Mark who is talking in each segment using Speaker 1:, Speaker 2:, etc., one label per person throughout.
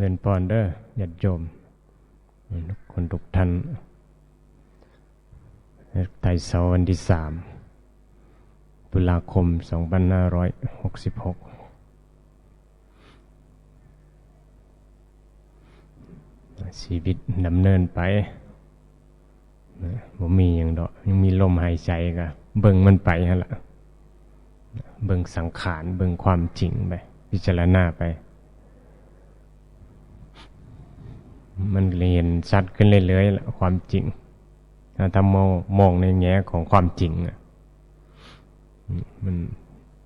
Speaker 1: เรียนปอนเด้อญาติโยมทุกคนทุกท่านไต่เสาวันที่สามตุลาคม 2566ชีวิตดำเนินไปนะบ่มีอย่างดอกยังมีลมหายใจก็เบิ่งมันไปฮะละเบิ่งสังขาร เบิ่งความจริงไป พิจารณาไป มันเรียนชัดขึ้นเรื่อยๆละความจริงถ้ามองมองในแง่ของความจริงอะมัน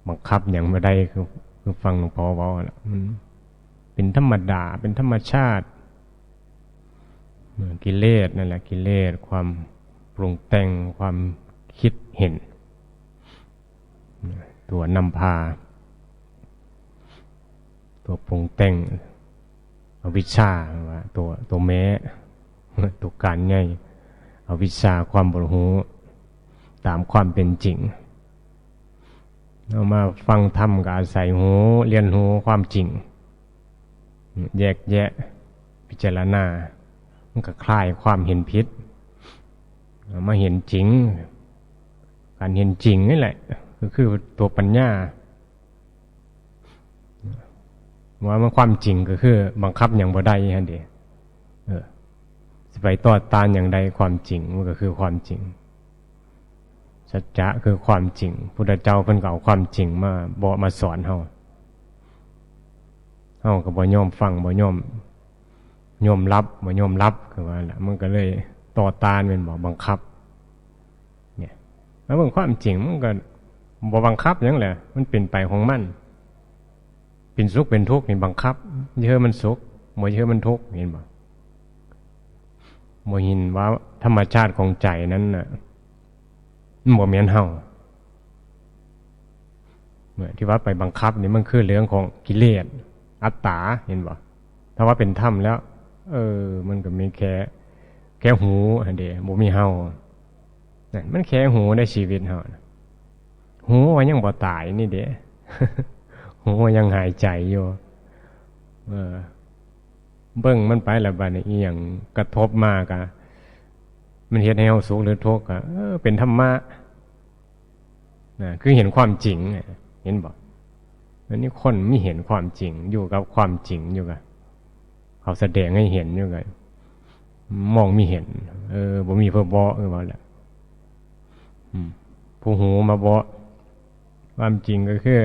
Speaker 1: บังคับอย่างไม่ได้คือคือฟังหลวงพ่อว่าละมันเป็นธรรมดาเป็นธรรมชาติกิเลสนั่นแหละกิเลสความปรุงแต่งความคิดเห็น ตัวนำพา ตัวปรุงแต่ง อวิชชาตัวตัวแม้ตัวการใหญ่อวิชชาความบรู้ตามความเป็นจริงเรามาฟังธรรมกับอาศัยหูเรียนหูความจริง แยกแยะพิจารณา มันก็คลายความเห็นผิดมาเห็นจริง การเห็นจริงนี่แหละ ก็คือตัวปัญญา ว่ามันความจริงก็คือ บังคับอย่างบ่ได้ฮะเดีเออสไปต่อตานอย่างใดความจริงมันก็คือความจริงสัจจะคือความจริงพุทธเจ้าเพิ่นก็เอาความจริงมาบอกมาสอนเฮาเฮาก็บ่ยอมฟังบ่ยอมยอมรับบ่ยอมรับคือว่าละมันก็เลยต่อตานเป็นบ่บังคับ เนี่ยแล้วมันความจริงมันก็บ่บังคับหยังแหละมันเป็นไปของมัน เป็นสุขเป็นทุกข์นี่บังคับเยอะมันสุขบ่เยอะมันทุกข์เห็นบ่บ่เห็นว่าธรรมชาติของใจนั้นน่ะมันบ่แม่นเฮาเมื่อที่ว่าไปบังคับนี่มันคือเรื่องของกิเลสอัตตาเห็นบ่ถ้าว่าเป็นธรรมแล้ว เออ มันก็มีแค่แค่หูอันเดียวบ่มีเฮานั่นมันแค่หูในชีวิตเฮาหูว่ายังบ่ตายนี่เด้ หูยังหายใจอยู่เออเบิ้งมันไปล้วบัดนี้อีหยังกระทบมากอะมันเฮ็ดให้เฮาสุขหรือทุกข์อะเป็นธรรมะนะคือเห็นความจริงเห็นบ่อันนี้คนไม่เห็นความจริงอยู่กับความจริงอยู่กับเขาแสดงให้เห็นอยู่กับมองไม่เห็น เออบ่มีเพื่อบอกเออว่าแหละผู้หูมาบอความจริงก็คือ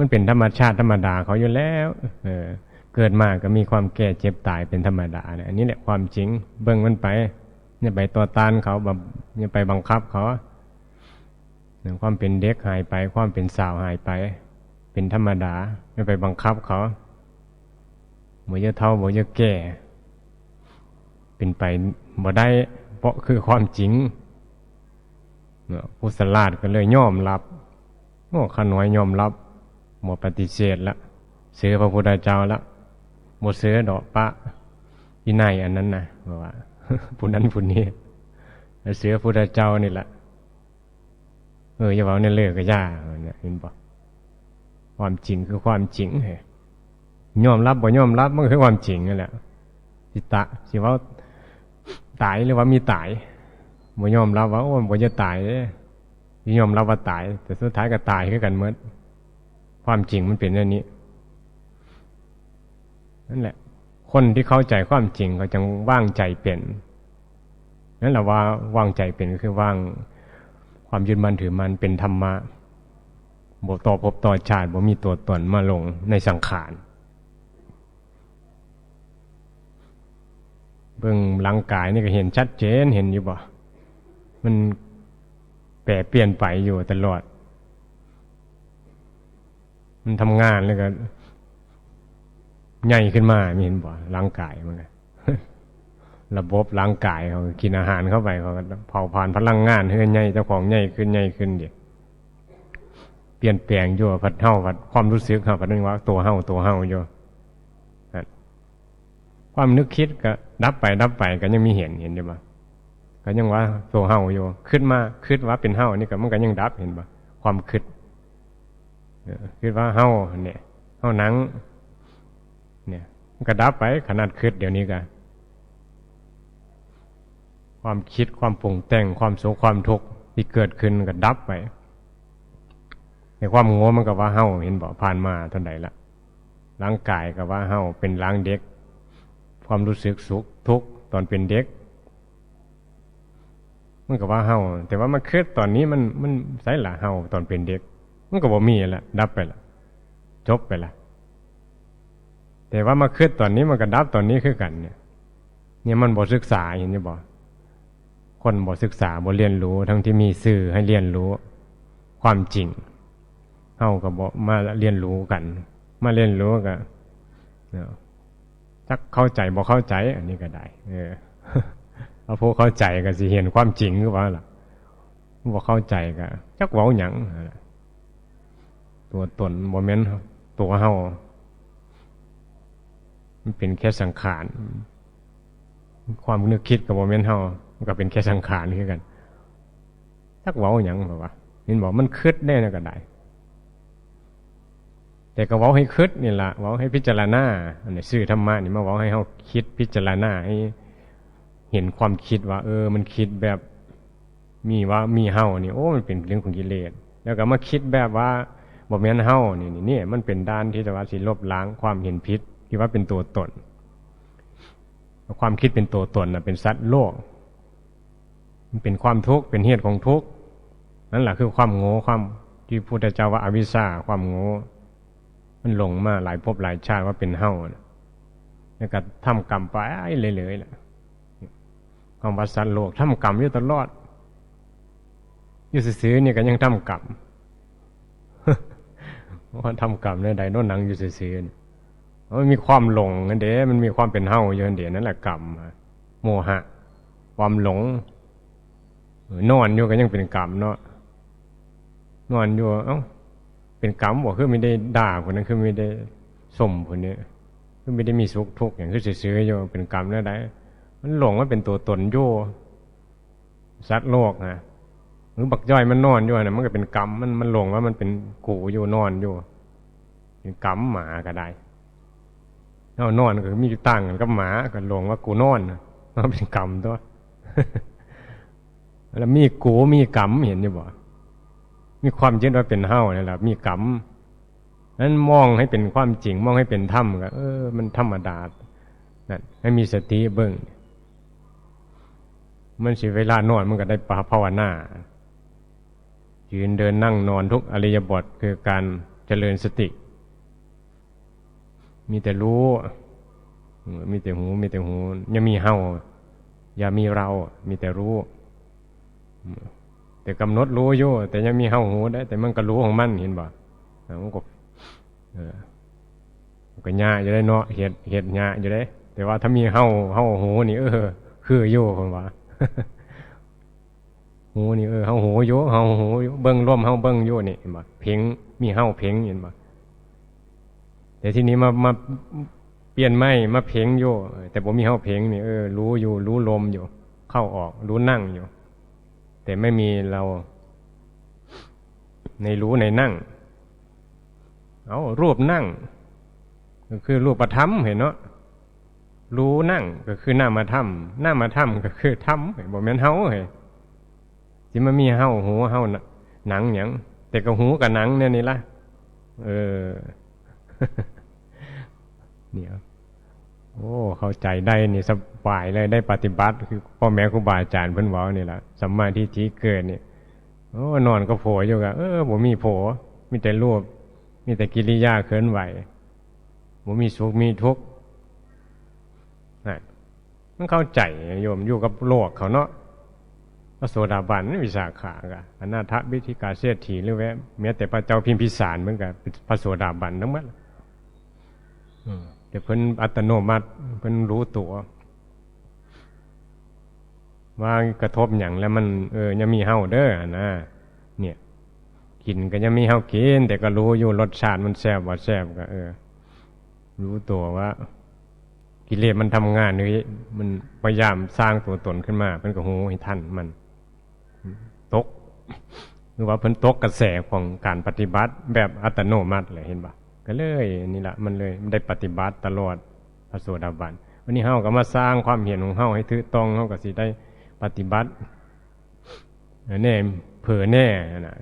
Speaker 1: มันเป็นธรรมชาติธรรมดาเขาอยู่แล้ว เออ เกิดมาก็มีความแก่เจ็บตายเป็นธรรมดาเนี่ยอันนี้แหละความจริง เบิ่งมันไปเนี่ยไปต่อต้านเขาแบบเนี่ยไปบังคับเขาเนี่ยความเป็นเด็กหายไป ความเป็นสาวหายไป เป็นธรรมดาไม่ไปบังคับเขาบ่เยอะเท่าบ่เยอะแก่ เป็นไปบ่ได้ เพราะคือความจริงผู้สลาดก็เลยยอมรับโอ้ขน้อยยอมรับ หมดปฏิเสธละเสือพระพุทธเจ้าละหมดเสือดอกปะที่ไหนอันนั้นนะบอกว่าผู้นั้นผู้นี้เสือพุทธเจ้านี่แหละเอออย่าบอกเนี่ยเลิกก็ย่าเนี่ยเห็นบอกความจริงคือความจริงเหรยอมรับบ่ยอมรับมันคือความจริงนั่นแหละสิตะสิว่าตายหรือว่ามีตายบ่ยอมรับว่าโอ้บ่จะตายเลยยอมรับว่าตาย แต่สุดท้ายก็ตายคือกันเมื่อ ความจริงมันเป็นอย่างนี้ นั่นแหละ คนที่เข้าใจความจริงเขาจะว่างใจเป็นนั่นแหละว่าว่างใจเป็นก็คือว่างความยึดมั่นถือมันเป็นธรรมะบต่อพบต่อชาติบ่มีตัวตนมาลงในสังขารเบื้องร่างกายนี่ก็เห็นชัดเจนเห็นอยู่บ่ มันแปรเปลี่ยนไปอยู่ตลอด มันทำงานแล้วก็ใหญ่ขึ้นมามีเห็นบ่ร่างกายมันระบบร่างกายเขากินอาหารเข้าไปเขาเผาผ่านพลังงานเฮือนใหญ่เจ้าของใหญ่ขึ้นใหญ่ขึ้นเดียเปลี่ยนแปลงอยู่พัดเท่าพัดความรู้สึกเขาพัดนึกว่าตัวเท่าตัวเท่าอยู่ความนึกคิดก็ดับไปดับไปก็ยังมีเห็นเห็นใช่ปะก็ยังว่าตัวเท่าอยู่ขึ้นมาขึ้นว่าเป็นเท่านี่ก็มันก็ยังดับเห็นปะความคิด คิดว่าเฮาเนี่ยเฮาหนัง เนี่ยมันก็ดับไปขนาดคิดเดี๋ยวนี้ก็ความคิดความปรุงแต่งความสุขความทุกข์ที่เกิดขึ้นก็ดับไปในความโง่มันก็ว่าเฮาเห็นบ่ผ่านมาเท่าไหร่ละร่างกายก็ว่าเฮาเป็นร่างเด็ก ความรู้สึกสุขทุกข์ตอนเป็นเด็ก มันก็ว่าเฮาแต่ว่ามันคิดตอนนี้มันมันใส่ละเฮาตอนเป็นเด็ก มันก็บ่มีละดับไปละจบไปละแต่ว่ามาคิดตอนนี้มันก็ดับตอนนี้คือกันเนี่ย เนี่ยมันบ่ศึกษาเห็นจะบ่คนบ่ศึกษาบ่เรียนรู้ ทั้งที่มีสื่อให้เรียนรู้ ความจริงเฮาก็บ่มาเรียนรู้กัน มาเรียนรู้ก็ถ้าเข้าใจบ่เข้าใจ อันนี้ก็ได้ เออเอาผู้เข้าใจก็สิเห็นความจริงคือว่าล่ะบ่เข้าใจก็จักเว้าหยัง ตัวตนบ่แม่นตัวเฮามันเป็นแค่สังขาร ความนึกคิดกับโมเมนต์เฮามันก็เป็นแค่สังขารคือกันทักเว้าอย่างแบบว่าเห็นบอกมันคืดแน่นะก็ได้ แต่ก็เว้าให้คืดนี่ละเว้าให้พิจารณาอันนี้ซื่อธรรมะนี่มาเว้าให้เฮาคิดพิจารณาให้เห็นความคิดว่า เออ มันคิดแบบมีว่ามีเฮานี่โอ้มันเป็นเรื่องของกิเลสแล้วก็มาคิดแบบว่า บ่แม่นเฮานี่นี่มันเป็นด้านที่จะว่าสิลบล้างความเห็นผิดที่ว่าเป็นตัวตน ความคิดเป็นตัวตนนะเป็นสัตว์โลก มันเป็นความทุกข์เป็นเหตุของทุกข์นั่นแหละคือความโง่ความที่พุทธเจ้าว่าอวิชชาความโง่มันหลงมาหลายภพหลายชาติว่าเป็นเฮ้าแล้วก็ทำกรรมไปเลยๆแหละความว่าสัตว์โลกทำกรรมอยู่ตลอดอยู่ซื้อๆเนี่ยก็ยังทำกรรม ว่าทำกรรมในใดโน่นหนังอยู่ซื้อๆมันมีความหลงนั่นเด้มันมีความเป็นเฮ้าอยู่นั่นเด้นั่นแหละกรรมโมหะ ความหลงนอนอยู่ก็ยังเป็นกรรมเนาะนอนอยู่เอ้าเป็นกรรมบอกคือไม่ได้ด่าคนนั้นคือไม่ได้สมคนนี้คือไม่ได้มีสุขทุกข์อย่างคือเสือๆอยู่เป็นกรรมแล้วได้มันหลงว่าเป็นตัวตนโย่สัตว์โลกนะ รือบักย่อยมันนอนอยู่นะมันก็เป็นกรรมมันมันหลงว่ามันเป็นกูอยู่นอนอยู่เป็นกรรมหมาก็ได้เอานอนก็มีตั้งกับหมาก็หลงว่ากูนอนมันเป็นกรรมตัวแล้วมีกูมีกรรมเห็นอยู่บ่ มีความยึดว่าเป็นเฮ้านี่แหละมีกรรมนั้นมองให้เป็นความจริง มองให้เป็นธรรมก็เออ มันธรรมดานั่นให้มีสติเบิ้งมันสิเวลานอนมันก็ได้ปาภาวนา ยืนเดินนั่งนอนทุกอริยบทคือการเจริญสติ มีแต่รู้ มีแต่หู มีแต่หูยังมีเฮาอย่ามีเรา มีแต่รู้ แต่กำหนดรู้อยู่แต่ยังมีเฮาหูได้ แต่มันก็รู้ของมันเห็นบ่มันก็เออก็ญาอยู่ได้เนาะเหตุเหตุญาอยู่ได้ แต่ว่าถ้ามีเฮาเฮาหูนี่เออ คืออยู่คนว่า หูนี่เออเฮาหูอยู่เฮาหูเบิ้งร่วมเฮาเบิ้งอยู่นี่เห็นบ่เพ่งมีเฮาเพ่งเห็นบ่แต่ทีนี้มามาเปลี่ยนไม่มาเพ่งอยู่แต่ผมมีเข้าเพ่งนี่เออรู้อยู่ รู้ลมอยู่ เข้าออกรู้นั่งอยู่ แต่ไม่มีเราในรู้ในนั่ง เอารูปนั่ง ก็คือรูปประทับเห็นเนาะรู้นั่งก็คือหน้ามาทำหน้ามาทำก็คือทำบอกแม่นเฮาเฮ้ ที่มันมีเฮาหูเฮาหนังอย่างแต่ก็หูกับหนังเนี่ยนี่ละเออเนี่ยโอ้เข้าใจได้นี่สบายเลยได้ปฏิบัติ คือพ่อแม่ครูบาอาจารย์เพิ่นบอกนี่แหละสัมมาทิฏฐิเกิดเนี่ยโอ้นอนก็โผล่อยู่กับเออผมมีโผล่มีแต่รูปมีแต่กิริยาเคลื่อนไหวผมมีสุขมีทุกข์นะมันเข้าใจโยมอยู่กับโลกเขาเนาะ พระโสดาบันวิสาขากะอนาถบิธิกาเสียถีหรือแวแม้แต่พระเจ้าพิมพิสารเหมือนกับพระโสดาบันทั้งหมดเดี๋ยวเพิ่นอัตโนมัติเพิ่นรู้ตัวว่ากระทบอย่างแล้วมันเออยังมีเฮาเด้อนะเนี่ยกินก็ยังมีเฮากินแต่ก็รู้อยู่รสชาติมันแซ่บว่าแซ่บก็ เออ รู้ตัวว่า กิเลสมันทำงานนี่มันพยายามสร้างตัวตนขึ้นมาเพิ่นก็หูให้ทันมัน ตกหรือว่าเพิ่นตกกระแสของการปฏิบัติแบบอัตโนมัติเลยเห็นปะก็เลยนี่แหละมันเลยได้ปฏิบัติตลอดพระโสดาบันวันนี้เฮาก็มาสร้างความเห็นของเฮาให้ถือต้องเฮาก็สิได้ปฏิบัติแน่เผอแน่นะ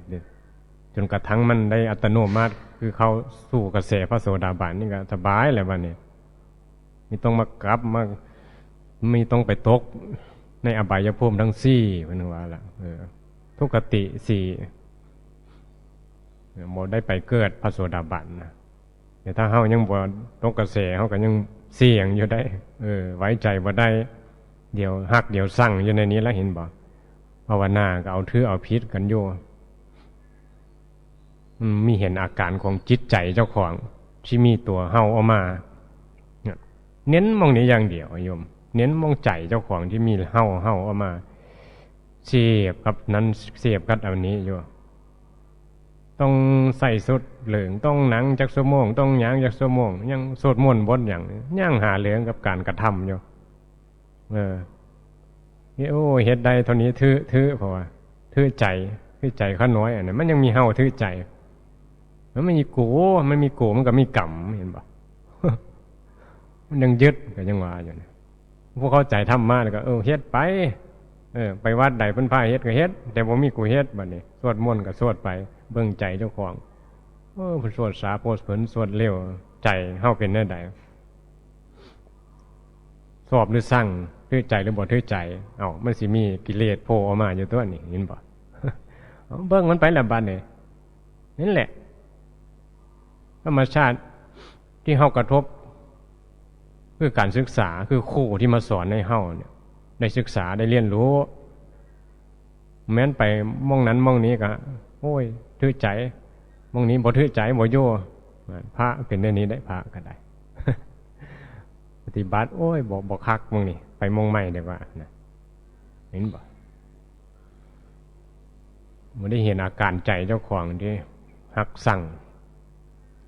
Speaker 1: จนกระทั่งมันได้อัตโนมัติคือเขาสู่กระแสพระโสดาบันนี่ก็สบายเลยวันนี้ไม่ต้องมากลับมาไม่ต้องไปตก ในอบายภูมิทั้งสี่เป็นว่าละทุกขติสี่โมได้ไปเกิดพระโสดาบันนะแต่ถ้าเฮายังบ่ตกกระแสเฮาก็ยังเสี่ยงอยู่ได้ เออ ไว้ใจบ่ได้ เดี๋ยวหักเดี๋ยวสั่งอยู่ในนี้แล้วเห็นบ่ภาวนาก็เอาถือเอาพิษกันอยู่มีเห็นอาการของจิตใจเจ้าของที่มีตัวเฮาออกมาเน้นมองนี้อย่างเดียวโยม เน้นมองใจเจ้าของที่มีเฮาเฮาออกมาเสียบกับนั้นเสียบกับอันนี้อยู่ ต้องใส่สุดเหลืองต้องหนังจากสมองต้องยางจากสมองยังสดมนบนอย่างย่างหาเหลืองกับการกระทำอยู่ เออโอ้เฮ็ดใดเท่านี้ทื่อทื่อเพราะว่าทื่อใจทื่อใจข้าน้อยอันนั้นมันยังมีเฮาทื่อใจ มันไม่มีโกมันมีโกมันก็มีกรรมเห็นปะมันยังยึดก็ยังว่าอยู่นะ พวกเข้าใจธรรมะก็เออเฮ็ดไป เออ ไปวัดใดเพิ่นพาเฮ็ดก็เฮ็ด แต่บ่มีกูเฮ็ดบัดนี้สวดมนต์ก็สวดไปเบิ่งใจเจ้าของเออเพิ่นสวดสาโพสเพิ่นสวดเร็วใจเฮาเป็นแน่ใดสอบหรือสั่งถือใจหรือบ่ถือใจ เอ้ามันสิมีกิเลสโผล่ออกมาอยู่ตัวนี้เห็นบ่เบิ่งมันไปล้วบัดนี้นั่นแหละธรรมชาติที่เฮากระทบ คือการศึกษาคือครูที่มาสอนในเฮาเนี่ยได้ศึกษาได้เรียนรู้ แม้นไปมองนั้นมองนี้ก็โอ้ยถือใจมองนี้บ่ถือใจบ่โยพระเป็นได้นี้ได้พระก็ได้ ปฏิบัติโอ้ยบอกบอกคักมองนี่ไปมองใหม่ดีกว่านะเห็นบ่มันได้เห็นอาการใจเจ้าของที่หักสั่ง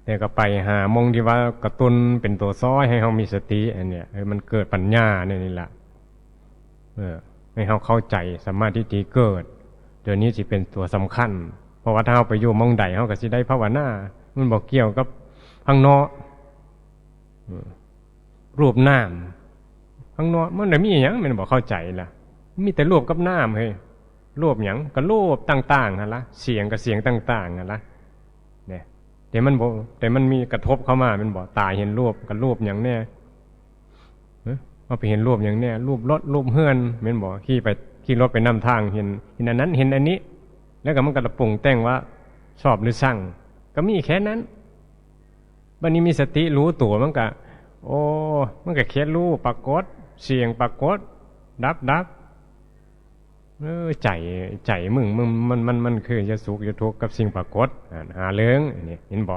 Speaker 1: แต่ก็ไปหามองที่ว่ากระตุนเป็นตัวซ้อยให้เขามีสติอันเนี้ยมันเกิดปัญญาเนี่ยนี่แหละเออให้เขาเข้าใจสามารถที่จะเกิดเดี๋ยวนี้สิเป็นตัวสำคัญ เพราะว่าถ้าเขาไปอยู่มองใดเขาก็สิได้ภาวนา มันบอกเกี่ยวกับข้างนอกรูปน้ำข้างนอกมันไม่มีอย่างมันบอกเข้าใจละมีแต่รูปกับน้ำเฮ้ยรูปอย่างกับรูปต่างๆฮะละเสียงกับเสียงต่างๆฮะละเนี่ย แต่มันบอกแต่มันมีกระทบเข้ามามันบอกตาเห็นรูปกับรูปอย่างเนี้ยเอาไปเห็นรูปอย่างเนี้ยรูปรถรูปเฮือนมันบอกขี่ไปขี่รถไปนำทางเห็นเห็นอันนั้นเห็นอันนี้ แล้วก็มันก็ระปรุงแต่งว่าชอบหรือสั่ง ก็มีแค่นั้นบันนี้มีสติรู้ตัวมันก็โอ้มันก็เคียนรู้ปรากฏเสียงปรากฏดับดับ เออใจใจมึงมึงมันมันมันคือจะสุขจะทุกข์กับสิ่งปรากฏหาเลื้องอันนี้เห็นบ่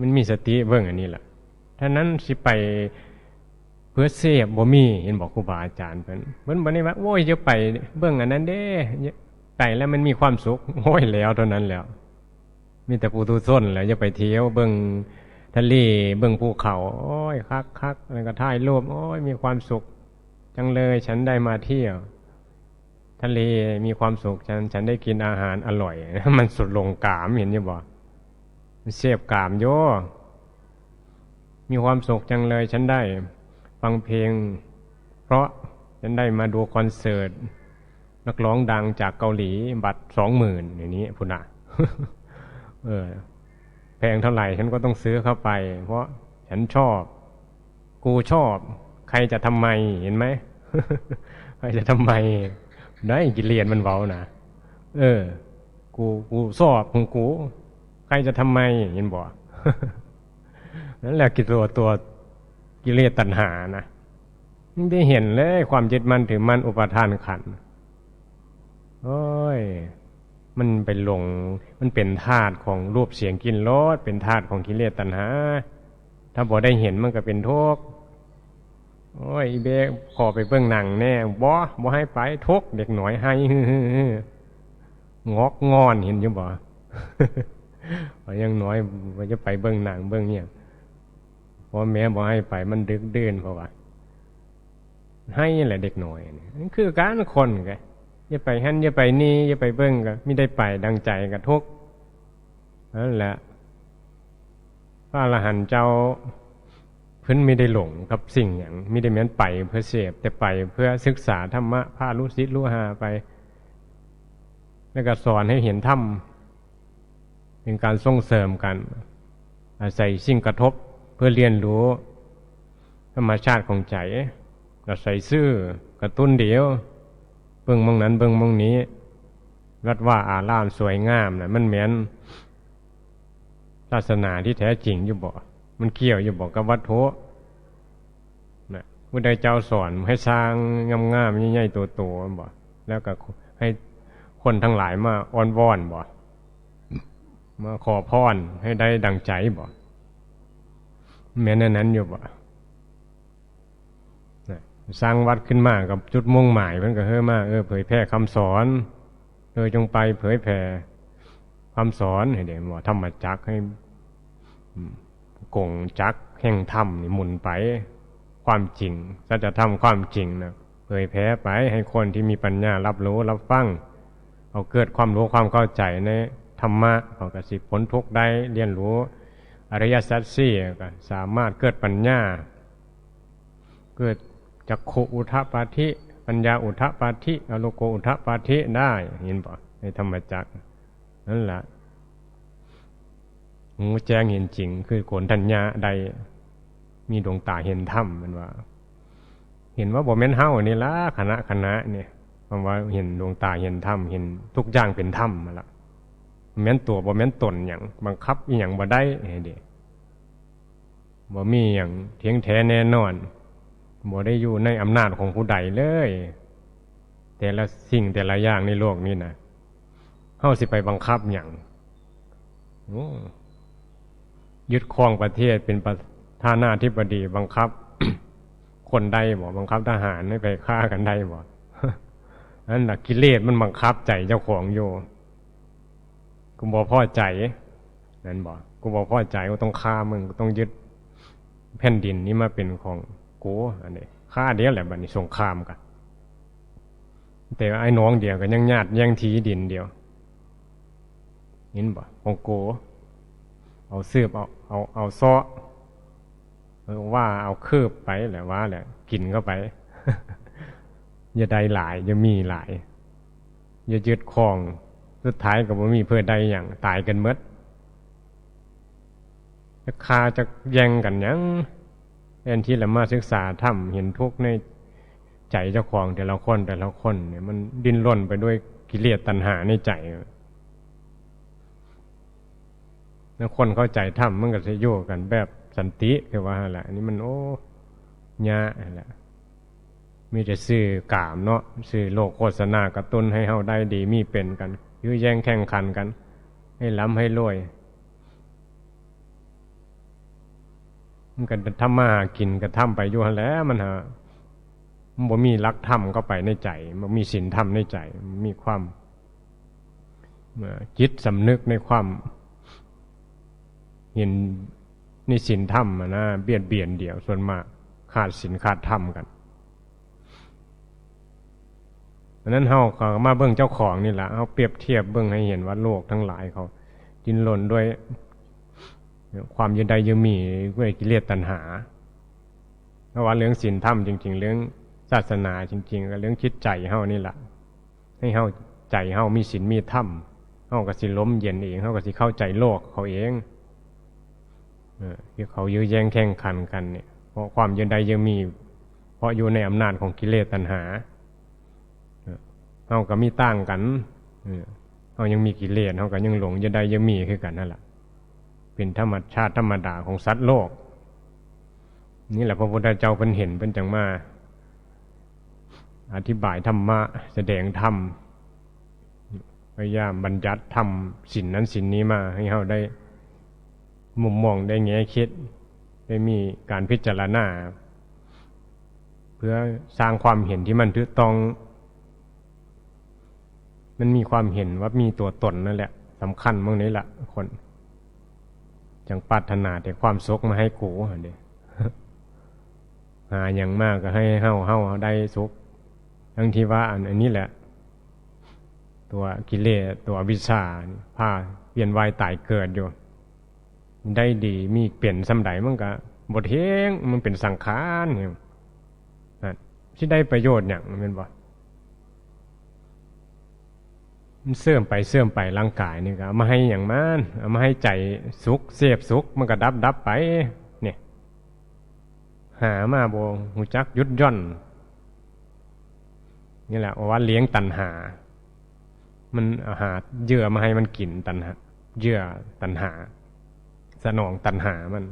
Speaker 1: มันมีสติเบิ่งอันนี้แหละท่านั้นสิไปเพื่อเสพบ่มีเห็นบอกครูบาอาจารย์เพิ่นเพิ่นบ่ได้ว่าโอ้ยจะไปเบิ่งอันนั้นเด้ไปแล้วมันมีความสุขโอ้ยแล้วเท่านั้นแล้ว มีแต่ปูทุส้นแหละจะไปเที่ยวเบิ่งทะเลเบิ่งภูเขา โอ้ยคักคักอะไรก็ถ่ายรูปโอ้ยมีความสุข จังเลยฉันได้มาเที่ยว ทะเลมีความสุขฉัน ฉันได้กินอาหารอร่อย มันสุดลงกามเห็นยังบ่มันเสพกามโยมีความสุขจังเลย ฉันได้ฟังเพลง เพราะฉันได้มาดูคอนเสิร์ตนักร้องดังจากเกาหลีบัตรสองหมื่นอย่างนี้พุนะเออ แพงเท่าไหร่ฉันก็ต้องซื้อเข้าไป เพราะฉันชอบ กูชอบ ครจะทำไมเห็นไหมใครจะทำไมได้กิเลสมันเบานะเออ กูกูชอบของกู ใครจะทำไมเห็นบ่นั่นแหละกิตัวตัวกิเลสตัณหานะมันได้เห็นเลยความยึดมั่นถือมั่นอุปทานขันโอ้ย มันเป็นหลง มันเป็นธาตุของรูปเสียงกลิ่นรสเป็นธาตุของกิเลสตัณหา ถ้าบ่ได้เห็นมันก็เป็นทุกข์ โอ้ยเบกขอไปเบื้องหนังแน่บ่บ่ให้ไปทุกเด็กหน่อยให้งอกงอนเห็นยังบ่ยังน้อยว่าจะไปเบื้องหนังเบื้องเนี่ยพอแม่บ่ให้ไปมันดึกเดินเพราะว่าให้แหละเด็กหน่อยนี่คือการคนไงอย่าไปหันอย่าไปนี่อย่าไปเบิ้งก็ไม่ได้ไปดังใจกับทุกนั่นแหละพระอรหันต์เจ้า เพิ่นไม่ได้หลงกับสิ่งอย่างไม่ได้แม้นไปเพื่อเสพแต่ไปเพื่อศึกษาธรรมะพารู้สิรู้หาไป แล้วก็สอนให้เห็นธรรมเป็นการส่งเสริมกัน อาศัยสิ่งกระทบเพื่อเรียนรู้ ธรรมชาติของใจอาศัยซื่อกระตุ้นเดียว เบิ่งมองนั้นเบิ่งมองนี้วัดว่าอารามสวยงามนะมันเหมือนศาสนาที่แท้จริงอยู่บ่ มันเกี่ยวอยู่บ่กับวัตถุนะผู้ใดเจ้าสอนให้สร้างงามๆใหญ่ๆโตๆบ่แล้วก็ให้คนทั้งหลายมาอ้อนวอนบ่มาขอพรให้ได้ดังใจบ่แม้นนั้นอยู่บ่นะสร้างวัดขึ้นมากับจุดมุ่งหมายเพิ่นก็เฮ้อมาเออเผยแพร่คำสอนเออจงไปเผยแผ่คำสอนให้เด็กว่าธรรมจักให้อืม กงจักแห่งธรรมนี่หมุนไป ความจริงสัจธรรมความจริงนะเผยแผ่ไปให้คนที่มีปัญญารับรู้รับฟังเอาเกิดความรู้ความเข้าใจในธรรมะเขาก็สิพ้นทุกได้เรียนรู้ อริยสัจสี่ก็สามารถเกิดปัญญา เกิดจักขุอุทปาธิปัญญาอุทปาธิอโลโกอุทปาธิได้เห็นปะในธรรมจักนั่นแหละ หูแจ้งเห็นจริง คือโกนทัญญาใด มีดวงตาเห็นธรรมมันว่า เห็นว่าบ่แม่นเฮานี่ละคณะคณะเนี่ยคำว่าเห็นดวงตาเห็นธรรมเห็นทุกอย่างเป็นธรรมมาละแม่นตัวบ่แม่นตนอย่างบังคับอีหยังบ่ได้เด้บ่มีอย่างเทียงแท้แน่นอนบ่ได้อยู่ในอำนาจของผู้ใดเลย แต่ละสิ่งแต่ละอย่างในโลกนี้นะเฮาสิไปบังคับอย่างโอ้ ยึดครองประเทศเป็นประธานาธิบดีบังคับ คนใดบ่บังคับทหารให้ไปฆ่ากันได้บ่นั่นแหละกิเลสมันบังคับใจเจ้าของโยกูบอกพ่อใจนั่นบอกกูบอกพ่อใจกูต้องฆ่ามึงกูต้องยึดแผ่นดินนี้มาเป็นของกูอันนี้ฆ่าเดียวแหละบัดนี้สงครามกันแต่ไอ้น้องเดียวกันยังญาติยังทีดินเดียวเห็นบ่ของโก เอาเสืบเอา เอาเอาซ้อว่าเอาคืบไปแหละว่าแหละกินเข้าไป อย่าได้หลายอย่ามีหลาย อย่ายึดครอง สุดท้ายก็บ่มีเพื่อใดอย่างตายกันเมดจะคาจะแย่งกันยังแทนที่ละมาศึกษาทำเห็นทุกข์ในใจเจ้าของแต่ละคนแต่ละคนเนี่ยมันดิ้นรนไปด้วยกิเลสตัณหาในใจ แล้วคนเข้าใจธรรมมันก็จะโยกกันแบบสันติคือว่าแหละอันนี้มันโอ้ยะแหละมีแต่ซื้อกามเนาะซื้อโลกโฆษณากระตุ้นให้เฮาได้ดีมีเป็นกันยื้อแย่งแข่งขันกัน ให้ล้ำให้รวยมันก็ทำมากินก็ทำไปอยู่แล้วมันหามันบ่มีรักธรรมเข้าไปในใจมันมีศีลธรรมในใจมีความจิตสำนึกในความ เห็นนี่ศีลธรรมนะเบียดเบียนเดียวส่วนมากขาดศีลขาดธรรมกันอันนั้นเฮาก็มาเบิ่งเจ้าของนี่แหละเฮาเปรียบเทียบเบิ่งให้เห็นว่าโลกทั้งหลายเขาจินหล่นด้วย ความยินใดยิมีด้วยกิเลสตัณหาเพราะว่าเรื่องศีลธรรมจริง ๆ เรื่องศาสนาจริงๆก็เรื่องคิดใจเฮานี่แหละให้เฮาใจเฮามีศีลมีธรรมเฮาก็สิล้มเย็นเองเฮาก็สิเข้าใจโลกเขาเอง ที่เขายื้อแย่งแข่งขันกันเนี่ยเพราะความยินใดยิมี เพราะอยู่ในอำนาจของกิเลสตัณหาเฮาก็มีต่างกันเออเฮายังมีกิเลสเฮาก็ยังหลงยินใดยิมีคือกันนั่นแหละเป็นธรรมชาติธรรมดาของสัตว์โลก นี่แหละพระพุทธเจ้าเป็นเห็นเป็นจังมาอธิบายธรรมะแสดงธรรมพยายามบัญญัติธรรมสินนั้นสินนี้มาให้เราได้ มุมมองได้แง่คิด ได้มีการพิจารณา เพื่อสร้างความเห็นที่มันถูกต้อง มันมีความเห็นว่ามีตัวตนนั่นแหละสำคัญเมื่อนี้แหละคนจังปรารถนาแต่ความสุขมาให้กูเด้หาอย่างมากก็ให้เฮาเฮาได้สุขทั้งที่ว่าอันนี้แหละ ตัวกิเลสตัววิชาผ้าเปลี่ยนวายตายเกิดอยู่ ได้ดีมีเปลี่ยนสำไดมันก็บทเฮงมันเป็นสังขารเนี่ยที่ได้ประโยชน์อย่างมันบ่มันเสื่อมไปเสื่อมไปร่างกายนี่ก็เอามาให้อย่างมันเอามาให้ใจสุขเสพสุขมันก็ดับดับไป เนี่ย หามาโบหูจักยุดย่อนนี่แหละว่าเลี้ยงตันหา มันอาหารเยื่อมาให้มันกินตันหาเยื่อตันหา สนองตันหามัน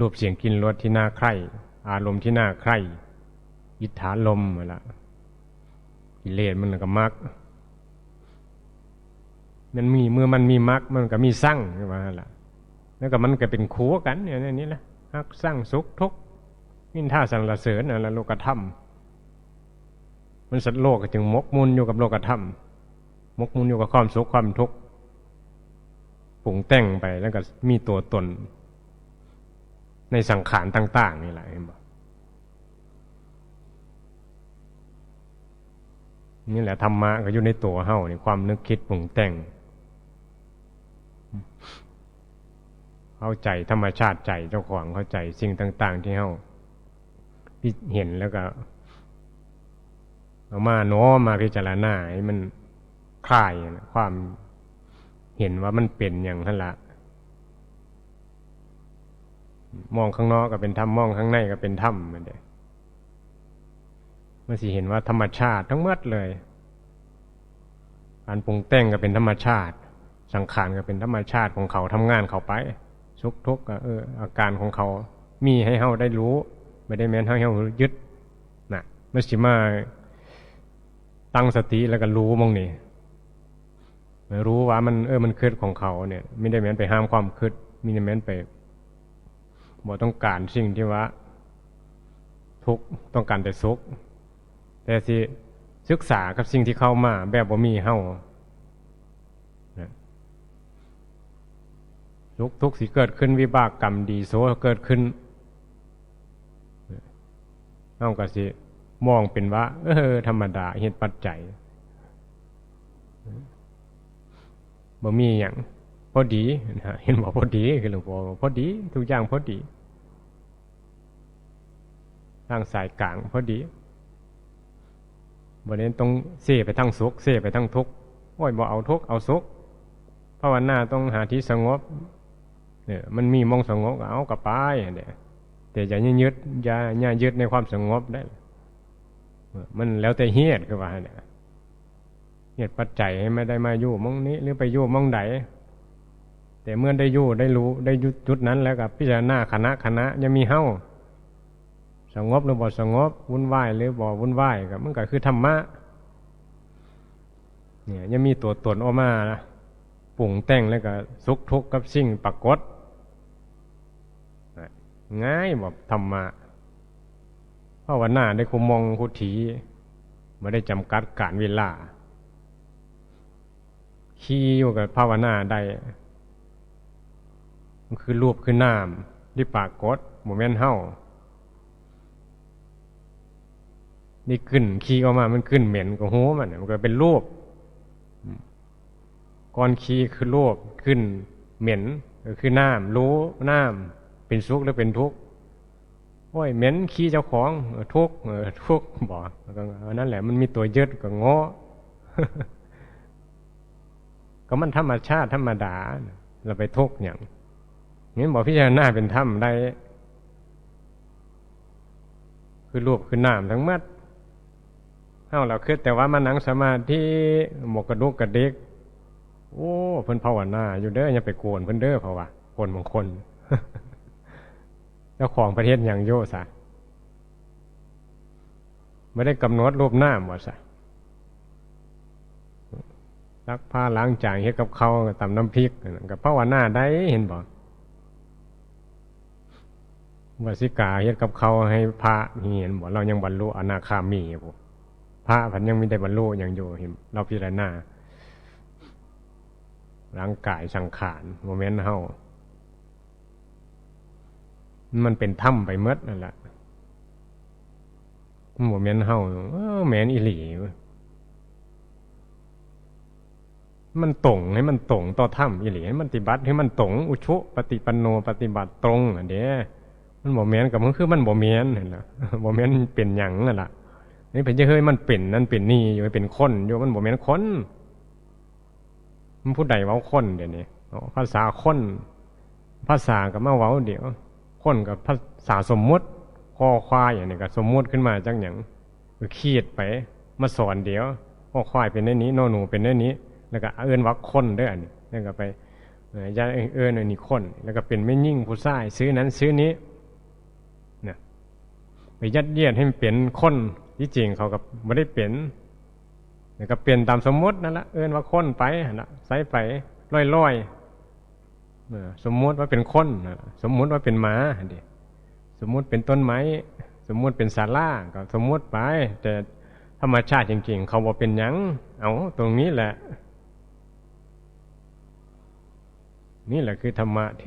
Speaker 1: รูปเสียงกินรสที่น่าใคร่ อารมณ์ที่น่าใคร่ยิทธาลมมาละกิเลสมันก็มักมันมีเมื่อมันมีมักมันก็มีสร้างว่าละแล้วก็มันก็เป็นคู่กันเนี่ยนี่แหละฮักสร้างสุขทุกข์นินท่าสรรเสริญอะไรโลกธรรม มันสัตว์โลกก็จึงมกมุนอยู่กับโลกธรรมมกมุนอยู่กับความสุขความทุกข์ ปรุงแต่งไปแล้วก็มีตัวตน ในสังขารต่าง ๆ นี่แหละเห็นบ่นี่แหละธรรมะก็อยู่ในตัวเฮานี่ความนึกคิดปรุงแต่งเข้าใจธรรมชาติใจเจ้าของเข้าใจสิ่งต่าง ๆ ที่เฮาเห็นแล้วก็เอามาโน้มมาพิจารณาให้มันคลายความ เห็นว่ามันเป็นอย่างนั้นละมองข้างนอกก็เป็นธรรมมองข้างในก็เป็นธรรมมันเด้มันสิเห็นว่าธรรมชาติทั้งหมดเลยการปรุงแต่งก็เป็นธรรมชาติ สังขารก็เป็นธรรมชาติของเขาทำงานเขาไปสุขทุกข์ก็เออ อาการของเขา มีให้เฮาได้รู้ ไม่ได้แม้นให้เฮายึดนะมันสิมาตั้งสติแล้วก็รู้มองนี่ รู้ว่ามันเออมันคืดของเขาเนี่ยไม่ได้แม้นไปห้ามความคืดมีแต่แม้นไปบ่ต้องการสิ่งที่ว่า ทุกต้องการแต่สุขแต่สิศึกษากับสิ่งที่เข้ามา แบบบ่มีเฮาทุกทุกสิเกิดขึ้นวิบากกรรมดีโซเกิดขึ้นเฮาก็สิมองเป็นว่า เออ ธรรมดาเหตุปัจจัย บ่มีอย่างพอดีเห็นบอกพอดีคือหลวงพ่อพอดี ทุกอย่างพอดี ทางสายกลางพอดีบริเวณตรงเสไปทั้งสุขเสไปทั้งทุกข์โอ้ยบอกเอาทุกข์เอาสุขภาวนาต้องหาที่สงบเนี่ยมันมีมองสงบเอากับป้ายเนี่ยแต่อย่ายึดอย่าอย่ายึดในความสงบได้ มันแล้วแต่เหตุคือว่าเนี่ย เหตุปัจจัยให้ไม่ได้มาอยู่มองนี้ หรือไปอยู่มองใดแต่เมื่อได้อยู่ได้รู้ได้จุดนั้นแล้วกับพิจารณาคณะคณะยังมีเฮ้าสงบหรือบ่สงบวุ่นวายหรือบ่วุ่นวายกับมันก็คือธรรมะเนี่ยยังมีตัวตนออกมานะปุ่งแต่งแล้วก็สุขทุกข์กับสิ่งปรากฏง่ายแบบธรรมะเพราะวันหน้าได้คุมมองคุถีไม่ได้จำกัดการเวลา ขี้อยู่กับภาวนาได้มันคือรูปคือน้ำที่ปากกดโมเมนต์เฮ้านี่ขึ้นขี้ออกมา มันขึ้นเหม็นก็หูมันมันก็เป็นรูปก่อนขี้คือรูปขึ้นเหม็นก็คือน้ำรู้น้ำเป็นสุขหรือเป็นทุกข์โอ้ยเหม็นขี้เจ้าของทุกข์ทุกข์บอกนั่นแหละ มันมีตัวยึดก็ง้อ ก็มันธรรมชาติธรรมดา เราไปทุกข์อย่างนี้บอกพิจารณาเป็นธรรมได้ คือรูปคือน้ำทั้งมัดเท่าเราคือแต่ว่ามันนังสมาธิหมกกระดุกกระดิก โอ้เพิ่นภาวนา อยู่เด้ออย่าไปโกนเพิ่นเด้อเพราะว่าคนบางคนเจ้าของประเทศอย่างโยสะไม่ได้กำหนดรูปหน้าหมดสะ รักผ้าล้างจานเฮ็ดกับเขาตำน้ำพริกกับภาวนาได้เห็นบ่วสิกาเฮ็ดกับเขาให้พระเห็นบ่เรายังบรรลุอนาคามีบ่พระพันยังไมีได้บรรลุอย่างอยู่เห็นเราพิจารณาร่างกายสังขารโมเมนต์เฮามันเป็นถ้ำไปเมดนั่นแหละโมเมนต์เฮาแมนอิหลี มันตรงให้มันตรงต่อธรรมอีหลีให้มันปฏิบัติให้มันตรงอุชุปฏิปันโนปฏิบัติตรงอันเด้มันบ่แม่นกับมันคือมันบ่แม่นเห็นละบ่แม่นเป็นหยังนั่นล่ะนี่เป็นจะเฮ้ยมันเป็นนั่นเป็นนี่อยู่เป็นคนอยู่มันบ่แม่นคนมันผู้ใดเว้าคนเดี๋ยวนี้ภาษาคนภาษากับมาเว้าเดี๋ยว คนกับภาษาสมมุติคอควายอย่างนี้ก็สมมุติขึ้นมาจังหยังคือขีดไป มาสอนเดี๋ยวคอควายเป็นได้นี้โนหนูเป็นได้นี้ แล้วก็เอิ้นว่าคนเด้ออันนี้แล้วก็ไปยัดเอิ้นอันนี้คน แล้วก็เป็นไม่ยิ่งผู้ชายซื้อนั้นซื้อนี้นี่ไปยัดเยียดให้มันเป็นคนที่จริงเขาก็ไม่ได้เป็นแล้วก็เปลี่ยนตามสมมตินั่นแหละเอิ้นว่าคนไปนะใส่ไปลอยๆเออสมมติว่าเป็นคนนสมมติว่าเป็นหมาดิสมมติเป็นต้นไม้ สมมติเป็นศาลาก็สมมติไป แต่ธรรมชาติจริง ๆ เขาบอกเป็นยังเอาตรงนี้แหละ นี่แหละคือธรรมะเถ